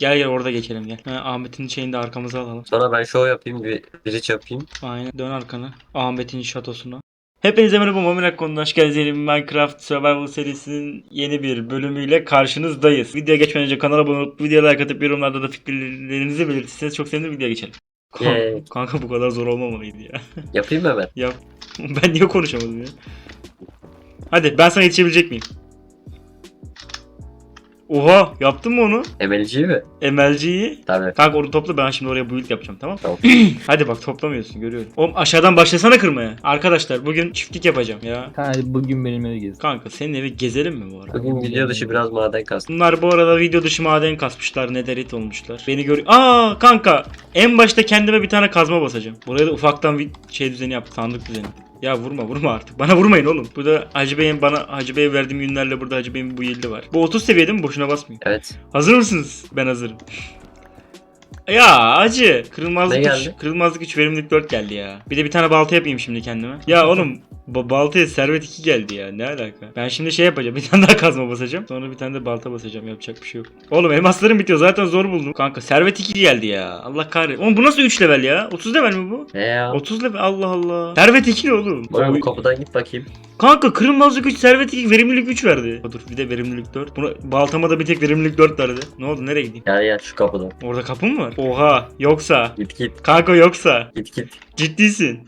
Gel gel orada geçelim gel. Ha, Ahmet'in şeyini de arkamıza alalım. Sonra ben show yapayım bir bridge yapayım. Aynen dön arkana. Ahmet'in şatosuna. Hepinize merhaba Mamirak konuda hoş geldiniz. Yeni bir Minecraft Survival serisinin yeni bir bölümüyle karşınızdayız. Videoya geçmeden önce kanala abone olup videoya like atıp yorumlarda da fikirlerinizi belirtirseniz çok sevinirim. Videoya geçelim. Kanka, Yay. kanka bu kadar zor olmamalıydı ya. Yapayım mı hemen? ya ben niye konuşamadım ya? Hadi ben sana yetişebilecek miyim? Oha yaptın mı onu? MLG mi? MLG'yi. Tabii. Kanka onu topla ben şimdi oraya build yapacağım tamam Tamam. Hadi bak toplamıyorsun görüyorum. Oğlum aşağıdan başlasana kırmaya. Arkadaşlar bugün çiftlik yapacağım ya. Hadi bugün benim evi gez. Kanka senin evi gezelim mi bu arada? Bugün video dışı biraz maden kastım. Bunlar bu arada video dışı maden kasmışlar, nederit olmuşlar. Beni gör... Aa kanka en başta kendime bir tane kazma basacağım. Buraya da ufaktan bir şey düzeni yap, sandık düzeni. Ya vurma vurma artık. Bana vurmayın oğlum. Burada Hacı Bey'in bana Hacı Bey'e verdiğim günlerle burada Hacı Bey'in bu yıldı var. Bu 30 seviye değil mi? Boşuna basmayın. Evet. Hazır mısınız? Ben hazırım. Ya acı. Kırılmazlık Ne 3. geldi? Kırılmazlık 3 verimlilik 4 geldi ya. Bir de bir tane balta yapayım şimdi kendime. Ya oğlum ba- baltaya servet 2 geldi ya. Ne alaka? Ben şimdi şey yapacağım. Bir tane daha kazma basacağım. Sonra bir tane de balta basacağım. Yapacak bir şey yok. Oğlum elmaslarım bitiyor. Zaten zor buldum. Kanka servet 2 geldi ya. Allah kahretsin. Oğlum bu nasıl 3 level ya? 30 level mi bu? Ne ya? 30 level Allah Allah. Servet 2 ne oğlum? Bana bu kapıdan git bakayım. Kanka kırılmazlık 3, servet 2, verimlilik 3 verdi. Dur bir de verimlilik 4. Buna, baltama da bir tek verimlilik 4 verdi. Ne oldu nereye gideyim? Gel gel şu kapıdan. Orada kapı mı var? Oha yoksa. Git git. Kanka yoksa. Git git. Ciddisin.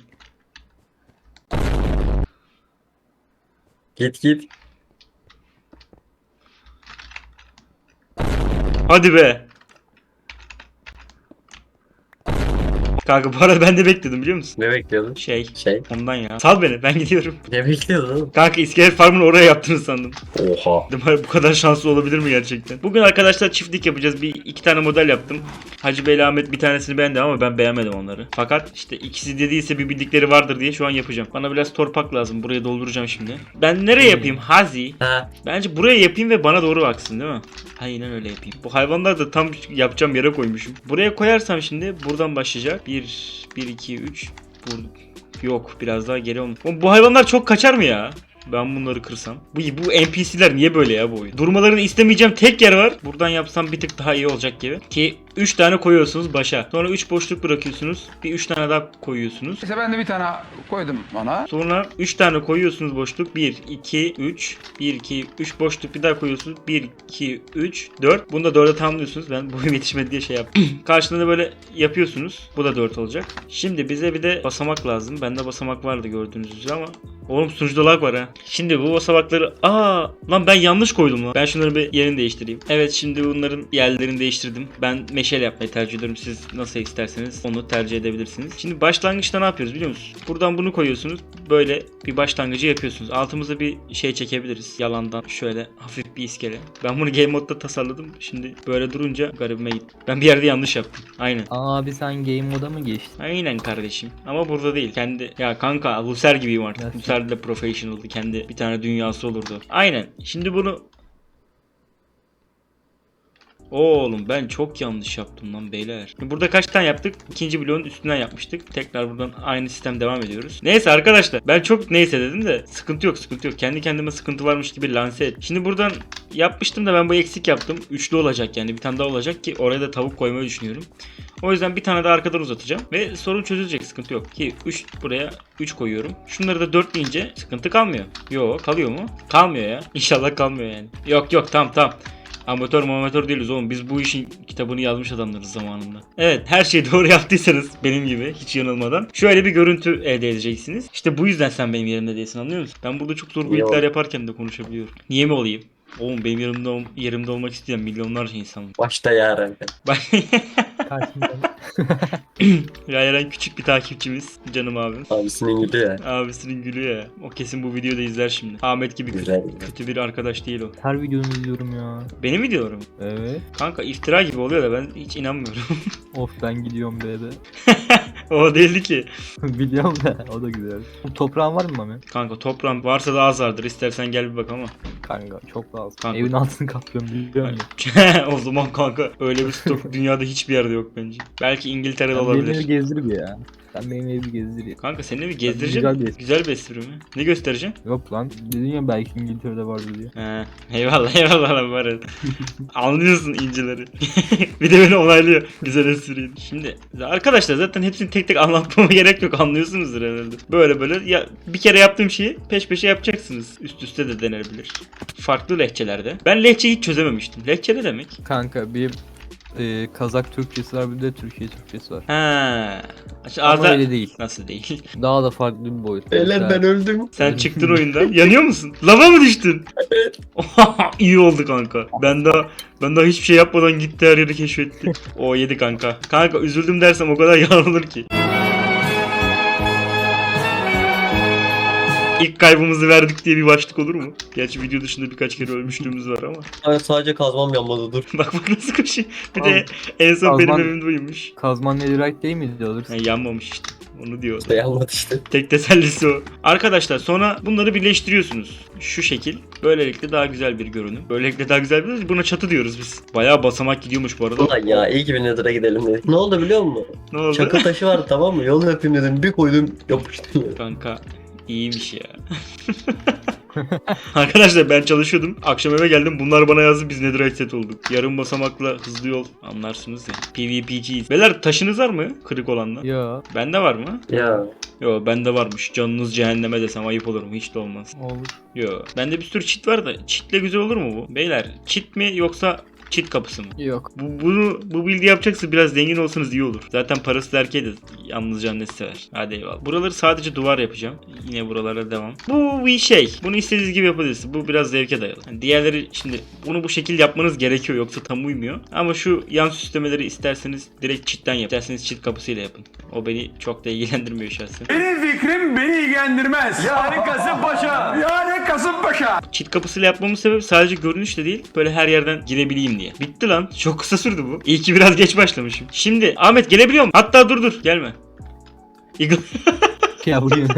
Git git. Hadi be. Kanka bu arada ben de bekledim biliyor musun? Ne bekliyordun? Şey Şey. ondan ya. Sal beni ben gidiyorum. Ne bekliyordun oğlum? Kanka iskelet farmını oraya yaptığını sandım. Oha. Bu kadar şanslı olabilir mi gerçekten? Bugün arkadaşlar çiftlik yapacağız. Bir iki tane model yaptım. Hacı Bey ile Ahmet bir tanesini beğendi ama ben beğenmedim onları. Fakat işte ikisi dediyse bir bildikleri vardır diye şu an yapacağım. Bana biraz torpak lazım. Buraya dolduracağım şimdi. Ben nereye yapayım? Hazi. Ha. Bence buraya yapayım ve bana doğru baksın değil mi? Aynen öyle yapayım. Bu hayvanlar da tam yapacağım yere koymuşum. Buraya koyarsam şimdi buradan başlayacak. 1, 1, 2, 3. Bur Yok biraz daha geri olmuş. Bu hayvanlar çok kaçar mı ya? Ben bunları kırsam. Bu, bu NPC'ler niye böyle ya bu oyun? Durmalarını istemeyeceğim tek yer var. Buradan yapsam bir tık daha iyi olacak gibi. Ki 3 tane koyuyorsunuz başa. Sonra 3 boşluk bırakıyorsunuz. Bir 3 tane daha koyuyorsunuz. İşte ben de bir tane koydum ona. Sonra 3 tane koyuyorsunuz boşluk. 1, 2, 3. 1, 2, 3 boşluk bir daha koyuyorsunuz. 1, 2, 3, 4. Bunu da 4'e tamamlıyorsunuz. Ben boyum yetişmedi diye şey yaptım. Karşılığında böyle yapıyorsunuz. Bu da 4 olacak. Şimdi bize bir de basamak lazım. Bende basamak vardı gördüğünüz üzere ama Oğlum sunucuda lag var ha. Şimdi bu basamakları... Aa lan ben yanlış koydum lan. Ben şunları bir yerini değiştireyim. Evet şimdi bunların yerlerini değiştirdim. Ben meşale yapmayı tercih ediyorum. Siz nasıl isterseniz onu tercih edebilirsiniz. Şimdi başlangıçta ne yapıyoruz biliyor musunuz? Buradan bunu koyuyorsunuz. Böyle bir başlangıcı yapıyorsunuz. Altımıza bir şey çekebiliriz. Yalandan şöyle hafif bir iskele. Ben bunu game modda tasarladım. Şimdi böyle durunca garibime gitti. Ben bir yerde yanlış yaptım. Aynen. Abi sen game moda mı geçtin? Aynen kardeşim. Ama burada değil. Kendi ya kanka Lucer gibiyim artık. Evet. Lucer de professional'dı. Kendi bir tane dünyası olurdu. Aynen. Şimdi bunu Oğlum ben çok yanlış yaptım lan beyler. Burada kaç tane yaptık? İkinci bloğun üstünden yapmıştık. Tekrar buradan aynı sistem devam ediyoruz. Neyse arkadaşlar ben çok neyse dedim de sıkıntı yok sıkıntı yok. Kendi kendime sıkıntı varmış gibi lanse et. Şimdi buradan yapmıştım da ben bu eksik yaptım. Üçlü olacak yani bir tane daha olacak ki oraya da tavuk koymayı düşünüyorum. O yüzden bir tane daha arkadan uzatacağım ve sorun çözülecek sıkıntı yok. Ki 3 buraya 3 koyuyorum. Şunları da 4 deyince sıkıntı kalmıyor. Yok kalıyor mu? Kalmıyor ya. İnşallah kalmıyor yani. Yok yok tamam tamam. Amatör amatör değiliz oğlum. Biz bu işin kitabını yazmış adamlarız zamanında. Evet her şeyi doğru yaptıysanız benim gibi hiç yanılmadan şöyle bir görüntü elde edeceksiniz. İşte bu yüzden sen benim yerimde değilsin anlıyor musun? Ben burada çok zor oğlum? yaparken de konuşabiliyorum. Niye mi olayım? Oğlum benim yerimde, yerimde olmak isteyen milyonlarca insan var. Başta yaren. Yayaren küçük bir takipçimiz canım abim. Abisinin gibi ya. Abisinin gülü ya. O kesin bu videoda izler şimdi. Ahmet gibi kötü, Güzel. kötü bir arkadaş değil o. Her videonu izliyorum ya. Benim videolarım. Evet. Kanka iftira gibi oluyor da ben hiç inanmıyorum. Of ben gidiyorum B'de. o değildi ki. Biliyorum da o da güzel. Toprağın var mı Mami? Kanka toprağım varsa da az vardır. İstersen gel bir bak ama. Kanka çok lazım. Kanka. Evin altını kaplıyorum biliyor musun? o zaman kanka öyle bir stok dünyada hiçbir yerde yok bence. Belki İngiltere'de evi olabilir. gezdir bir ya. Sen benim evi gezdir. Kanka seni mi gezdireceğim? Güzel bir Güzel espri. bir espri mi? Ne göstereceğim? Yok lan. Dedin ya belki İngiltere'de vardı diye. He, eyvallah eyvallah lan var ya. Anlıyorsun incileri. bir de beni onaylıyor güzel espriyi. Şimdi arkadaşlar zaten hepsini tek tek anlatmama gerek yok anlıyorsunuzdur herhalde. Böyle böyle ya bir kere yaptığım şeyi peş peşe yapacaksınız. Üst üste de denebilir. Farklı lehçelerde. Ben lehçeyi hiç çözememiştim. Lehçe ne demek? Kanka bir e, Kazak Türkçesi var bir de Türkiye Türkçesi var. Ha. İşte Ama Arda... öyle değil. Nasıl değil? Daha da farklı bir boyut. Beyler ben öldüm. Sen çıktın oyundan. Yanıyor musun? Lava mı düştün? Evet. İyi oldu kanka. Ben daha ben daha hiçbir şey yapmadan gitti her yeri keşfetti. O yedi kanka. Kanka üzüldüm dersem o kadar yanılır ki. İlk kaybımızı verdik diye bir başlık olur mu? Gerçi video dışında birkaç kere ölmüşlüğümüz var ama. Ay, sadece kazmam yanmadı dur. bak bak nasıl koşuyor. Bir de en son benim Kazman- evimde uyumuş. Kazman Netherite değil miydi alırsın? Ha, yanmamış işte. Onu diyor. İşte yanmadı işte. Tek tesellisi o. Arkadaşlar sonra bunları birleştiriyorsunuz. Şu şekil. Böylelikle daha güzel bir görünüm. Böylelikle daha güzel bir Buna çatı diyoruz biz. Bayağı basamak gidiyormuş bu arada. Ulan ya iyi ki bir Nether'a gidelim dedik. Ne oldu biliyor musun? Ne oldu? Çakıl taşı vardı tamam mı? Yol yapayım dedim. Bir koydum yapıştı. Kanka iyiymiş ya. Arkadaşlar ben çalışıyordum. Akşam eve geldim. Bunlar bana yazdı. Biz netherite set olduk. Yarım basamakla hızlı yol. Anlarsınız ya. PvP'ciyiz. Beyler taşınız var mı? Kırık olanla. Ya Bende var mı? Ya. Yo bende varmış. Canınız cehenneme desem ayıp olur mu? Hiç de olmaz. olur. Yo. Bende bir sürü çit var da çitle güzel olur mu bu? Beyler çit mi yoksa çit kapısı mı? Yok. Bu, bunu bu build'i yapacaksa biraz zengin olsanız iyi olur. Zaten parası da erkeğe de yalnız annesi sever. Hadi eyvallah. Buraları sadece duvar yapacağım. Yine buralara devam. Bu bir şey. Bunu istediğiniz gibi yapabilirsiniz. Bu biraz zevke dayalı. Yani diğerleri şimdi bunu bu şekil yapmanız gerekiyor yoksa tam uymuyor. Ama şu yan süslemeleri isterseniz direkt çitten yap. İsterseniz çit kapısıyla yapın. O beni çok da ilgilendirmiyor şahsen. Benim fikrim beni ilgilendirmez. Yani Kasımpaşa. Yani Kasımpaşa. Çit kapısıyla yapmamın sebebi sadece görünüşle değil böyle her yerden girebileyim diye. Bitti lan. Çok kısa sürdü bu. İyi ki biraz geç başlamışım. Şimdi Ahmet gelebiliyor musun? Hatta dur dur gelme. Ya bugün.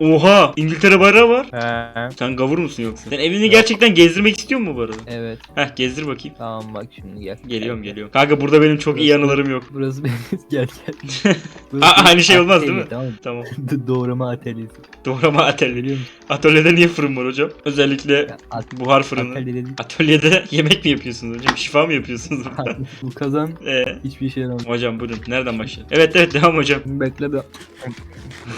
Oha İngiltere bayrağı var. He. Sen gavur musun yoksa? Sen evini gerçekten gezdirmek istiyor musun bu arada? Evet. Heh gezdir bakayım. Tamam bak şimdi gel. Geliyorum geliyorum. Kanka burada benim çok iyi anılarım yok. Burası benim. gel gel. Aa, aynı şey olmaz değil mi? Tamam. Tamam. Doğrama atölyesi. Doğrama atölye. Atölyede niye fırın var hocam? Özellikle Ya, at- buhar fırını. atölye dedik. Atölyede yemek mi yapıyorsunuz hocam? Şifa mı yapıyorsunuz burada? Bu kazan Ee, hiçbir şey yaramaz. hocam buyurun. Nereden başlayalım? Evet evet devam hocam. Bekle bir.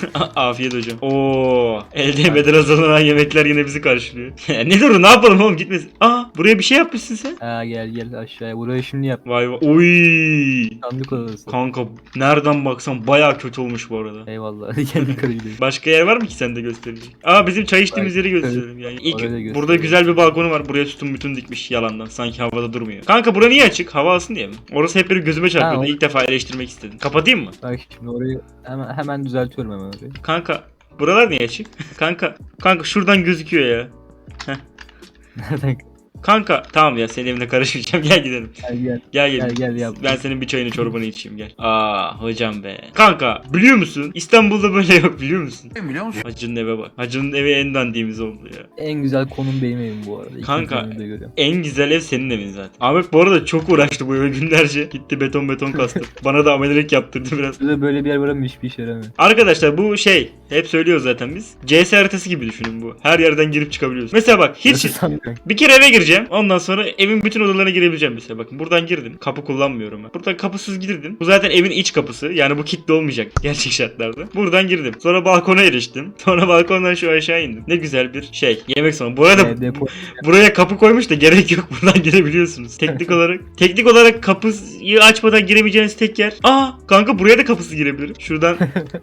Afiyet hocam. Oo, el değmeden hazırlanan yemekler yine bizi karşılıyor. ne durun ne yapalım oğlum gitmesin. Aa buraya bir şey yapmışsın sen. Ha gel gel aşağıya. Burayı şimdi yap. Vay vay. Oy. Sandık odası. Kanka nereden baksan baya kötü olmuş bu arada. Eyvallah. Gel yukarı gidelim. Başka yer var mı ki sende gösterecek? Aa bizim çay içtiğimiz yeri gösterelim yani. İlk burada güzel bir balkonu var. Buraya sütun bütün dikmiş yalandan. Sanki havada durmuyor. Kanka bura niye açık? Hava alsın diye mi? Orası hep benim gözüme çarpıyordu. Ha, İlk defa eleştirmek istedim. Kapatayım mı? Bak şimdi orayı hemen, hemen düzeltiyorum hemen orayı. Kanka buralar niye açık? kanka kanka şuradan gözüküyor ya. Nereden? Kanka tamam ya senin evine karışmayacağım gel gidelim. Gel gel. Gel gel. Gel gel. Ben senin bir çayını çorbanı içeyim gel. Aa hocam be. Kanka biliyor musun? İstanbul'da böyle yok biliyor musun? Biliyor musun? Hacı'nın eve bak. Hacı'nın evi en dandiğimiz oldu ya. En güzel konum benim evim bu arada. İkinci Kanka. En güzel ev senin evin zaten. Ahmet bu arada çok uğraştı bu eve günlerce. Gitti beton beton kastı. Bana da amelelik yaptırdı biraz. Böyle bir yer var ama hiçbir işe yaramıyor. Arkadaşlar bu şey hep söylüyoruz zaten biz. CS haritası gibi düşünün bu. Her yerden girip çıkabiliyoruz. Mesela bak hiç bir kere eve gireceğim. Ondan sonra evin bütün odalarına girebileceğim mesela. Bakın buradan girdim. Kapı kullanmıyorum ben. Buradan kapısız girdim. Bu zaten evin iç kapısı. Yani bu kilitli olmayacak gerçek şartlarda. Buradan girdim. Sonra balkona eriştim. Sonra balkondan şu aşağı indim. Ne güzel bir şey. Yemek sonra. Bu arada depo. buraya kapı koymuş da gerek yok. Buradan girebiliyorsunuz. Teknik olarak teknik olarak kapıyı açmadan giremeyeceğiniz tek yer. Aa kanka buraya da kapısı girebilirim. Şuradan.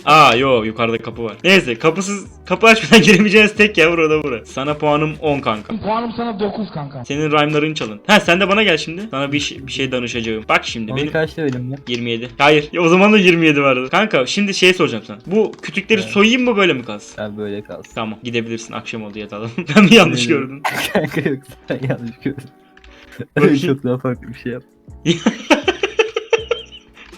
Aa yo yukarıda kapı var. Neyse kapısız kapı açmadan giremeyeceğiniz tek yer burada bura. Sana puanım 10 kanka. Puanım sana 9 kanka. Senin rhyme'ların çalın. Ha sen de bana gel şimdi. Sana bir, şey- bir şey danışacağım. Bak şimdi Onu benim kaçta verim ya? 27. Hayır. Ya o zaman da 27 vardı. Kanka şimdi şey soracağım sana. Bu kütükleri Evet. soyayım mı böyle mi kalsın? Ben böyle kalsın. Tamam gidebilirsin. Akşam oldu yatalım. ben mi yanlış gördüm? Kanka yok sen yanlış gördün. Bakayım. Çok daha farklı bir şey yap.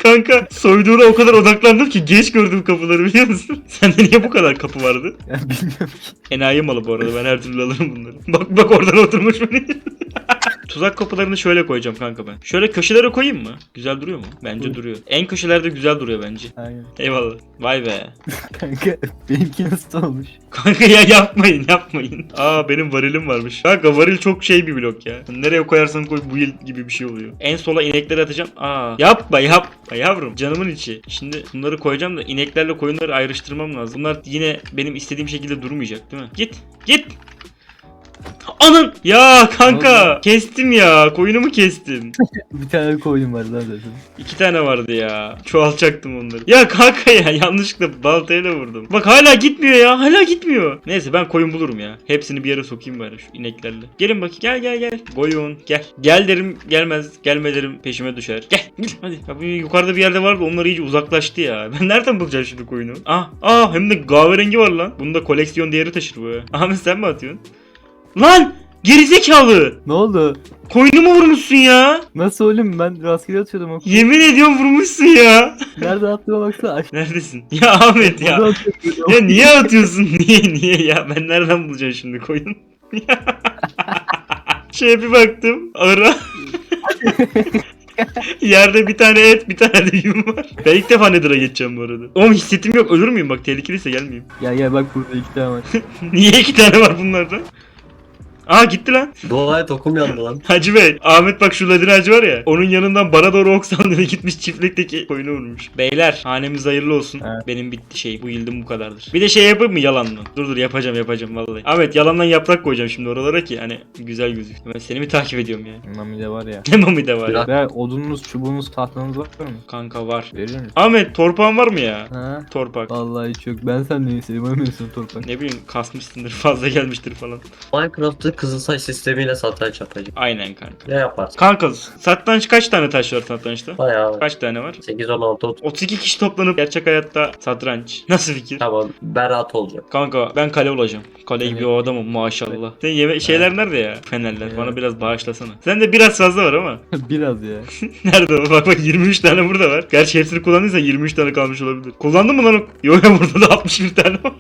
Kanka soyduğuna o kadar odaklandım ki geç gördüm kapıları biliyor musun? Sende niye bu kadar kapı vardı? Ya bilmiyorum ki. Enayi malı bu arada ben her türlü alırım bunları. Bak bak oradan oturmuş beni. Tuzak kapılarını şöyle koyacağım kanka ben. Şöyle köşelere koyayım mı? Güzel duruyor mu? Bence Koy. duruyor. En köşelerde güzel duruyor bence. Aynen. Eyvallah. Vay be. Kanka benimki nasıl olmuş? Kanka ya yapmayın yapmayın. Aa benim varilim varmış. Kanka varil çok şey bir blok ya. Nereye koyarsan koy bu yıl gibi bir şey oluyor. En sola inekleri atacağım. Aa yapma yapma yavrum. Canımın içi. Şimdi bunları koyacağım da ineklerle koyunları ayrıştırmam lazım. Bunlar yine benim istediğim şekilde durmayacak değil mi? Git git. Anın! Ya kanka kestim ya koyunumu kestim. Bir tane koyun var lan zaten. İki tane vardı ya. Çoğaltacaktım onları. Ya kanka ya yanlışlıkla baltayla vurdum. Bak hala gitmiyor ya. Hala gitmiyor. Neyse ben koyun bulurum ya. Hepsini bir yere sokayım bari şu ineklerle. Gelin bakayım. Gel gel gel. Koyun gel. Gel derim gelmez. Gelme derim peşime düşer. Gel. Gel hadi. Ya bu yukarıda bir yerde vardı. Onlar iyice uzaklaştı ya. Ben nereden bulacağım şimdi koyunu? Ah. Ah hem de kahverengi var lan. Bunda koleksiyon değeri taşır bu ya. Ahmet sen mi atıyorsun? Lan! Gerizekalı! Ne oldu? Koyunumu vurmuşsun ya. Nasıl oğlum ben rastgele atıyordum o. Yemin ediyorum vurmuşsun ya. Nerede attığıma baksana. Aş- Neredesin? Ya Ahmet ya. Burada atıyordum. Ya niye atıyorsun? Niye niye ya? Ben nereden bulacağım şimdi koyun? Şeye bir baktım. Ara. Yerde bir tane et, bir tane de yum var. Ben ilk defa Nether'a geçeceğim bu arada. Oğlum hissettim yok. Ölür müyüm? Bak tehlikeliyse gelmeyeyim. Gel gel bak burada iki tane var. Niye iki tane var bunlardan? Aa gitti lan. Dua et okum yandı lan. Hacı Bey, Ahmet bak şu ladin ağacı var ya. Onun yanından bana doğru ok sandığına gitmiş çiftlikteki koyunu vurmuş. Beyler, hanemiz hayırlı olsun. Evet. Benim bitti şey. Bu yıldım bu kadardır. Bir de şey yapayım mı yalanla? Dur dur yapacağım yapacağım vallahi. Ahmet yalandan yaprak koyacağım şimdi oralara ki hani güzel gözüksün. Ben seni mi takip ediyorum ya? Mami de var ya. Ne mami de var ya. Ver odununuz, çubuğunuz, tahtanız var mı? Kanka var. Verir misin? Ahmet torpağın var mı ya? Ha? Torpak. Vallahi hiç yok. Ben senden istedim. Ölmüyorsun torpak. Ne bileyim kasmışsındır fazla gelmiştir falan. Minecraft'ta kızılsaç sistemiyle satranç yapacağım. Aynen kanka. Ne yaparsın? Kanka satranç kaç tane taş var satrançta? Bayağı Kaç tane var? 8 16 30. 32 kişi toplanıp gerçek hayatta satranç. Nasıl fikir? Tamam berat olacak. Kanka ben kale olacağım. Kale gibi o adamım maşallah. Senin yeme şeyler nerede ya? Fenerler. Bana biraz bağışlasana. Sen de biraz fazla var ama. Biraz ya. nerede o? Bak bak 23 tane burada var. Gerçi hepsini kullandıysan 23 tane kalmış olabilir. Kullandın mı lan o? Yok ya burada da 61 tane var.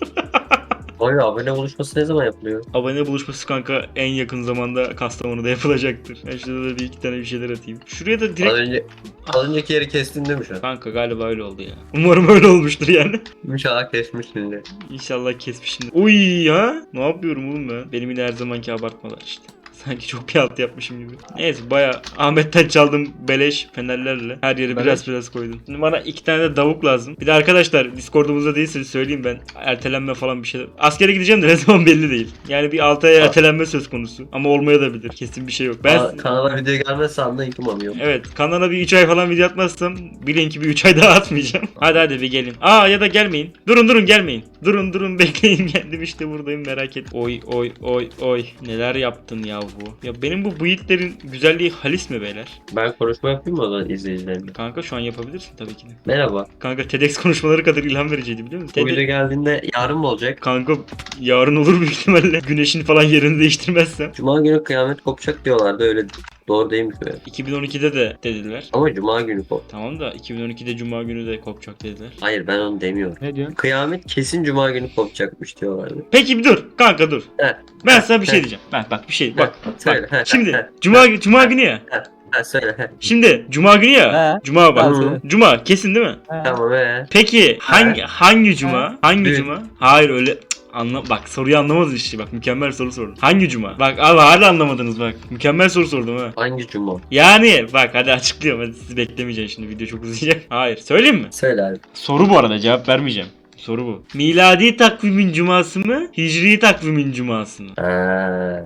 Oy abone buluşması ne zaman yapılıyor? Abone buluşması kanka en yakın zamanda Kastamonu'da yapılacaktır. Ben şurada da bir iki tane bir şeyler atayım. Şuraya da Az direkt... önce az önceki yeri kestin değil mi şu an? Kanka galiba öyle oldu ya. Umarım öyle olmuştur yani. İnşallah kesmişsindir. İnşallah kesmişimdir. Uy ha? Ne yapıyorum oğlum ben? Benim yine her zamanki abartmalar işte. Sanki çok bir alt yapmışım gibi. Neyse baya Ahmet'ten çaldım beleş fenerlerle. Her yere biraz Beleş. biraz koydum. Şimdi bana iki tane de davuk lazım. Bir de arkadaşlar Discord'umuzda değilseniz söyleyeyim ben. Ertelenme falan bir şeyler. Askere gideceğim de ne zaman belli değil. Yani bir 6 ay ertelenme söz konusu. Ama olmaya da bilir. Kesin bir şey yok. Ben Aa, kanala video gelmezse anlayın yok. Evet kanala bir 3 ay falan video atmazsam bilin ki bir 3 ay daha atmayacağım. Hadi hadi bir gelin. Aa ya da gelmeyin. Durun durun gelmeyin. Durun durun bekleyin geldim işte buradayım merak et. Oy oy oy oy. Neler yaptın ya bu. Ya benim bu build'lerin güzelliği halis mi beyler? Ben konuşma yapayım mı o zaman izleyicilerime? Kanka şu an yapabilirsin tabii ki de. Merhaba. Kanka TEDx konuşmaları kadar ilham vericiydi biliyor musun? Bu video TED... geldiğinde yarın mı olacak? Kanka yarın olur büyük ihtimalle. Güneşin falan yerini değiştirmezsem. Cuma günü kıyamet kopacak diyorlardı öyle doğru değil mi? 2012'de de dediler. Ama cuma günü kop. Tamam da 2012'de cuma günü de kopacak dediler. Hayır ben onu demiyorum. Ne diyorsun? Kıyamet kesin cuma günü kopacakmış diyorlardı. Peki bir dur. Kanka dur. He. Ben sana bir şey diyeceğim. Ben bak bir şey bak. Söyle. he, he, Şimdi cuma cuma günü ya. he, söyle. Şimdi cuma günü ya. He. Cuma bak. Söyle. Cuma kesin değil mi? He. Tamam he. Peki hangi hangi cuma? Hangi Dün. cuma? Hayır öyle Anla bak soruyu anlamadın işte bak mükemmel soru sordum. Hangi cuma? Bak abi hala anlamadınız bak. Mükemmel soru sordum ha. Hangi cuma? Yani bak hadi açıklıyorum hadi sizi beklemeyeceğim şimdi video çok uzayacak. Hayır söyleyeyim mi? Söyle abi. Soru bu arada cevap vermeyeceğim. Soru bu. Miladi takvimin cuması mı? Hicri takvimin cuması mı? Ha.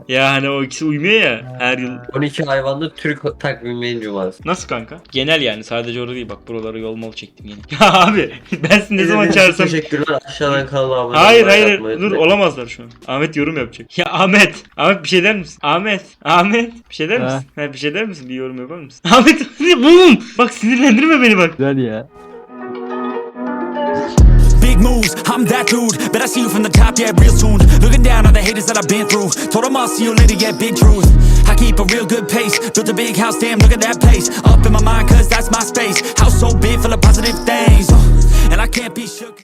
Ya hani o ikisi uymuyor ya her yıl. 12 hayvanlı Türk takviminin cuması. Nasıl kanka? Genel yani sadece orada değil bak buraları yol mal çektim yine. Ya abi ben sizi ne zaman çağırsam... Teşekkürler aşağıdan kanala abone Hayır olmayı, hayır yapmayı dur unutmayın. olamazlar şu an. Ahmet yorum yapacak. Ya Ahmet. Ahmet bir şey der misin? Ahmet. Ahmet bir şey der Ha. misin? Ha, bir şey der misin? Bir yorum yapar mısın? Ahmet bum. Bak sinirlendirme beni bak. Güzel ya. Moves, I'm that dude. Bet I see you from the top, yeah, real soon. Looking down on the haters that I've been through. Told them I'll see you later, yeah, big truth. I keep a real good pace. Built a big house, damn, look at that place. Up in my mind, cause that's my space. House so big, full of positive things. Uh, And I can't be shook.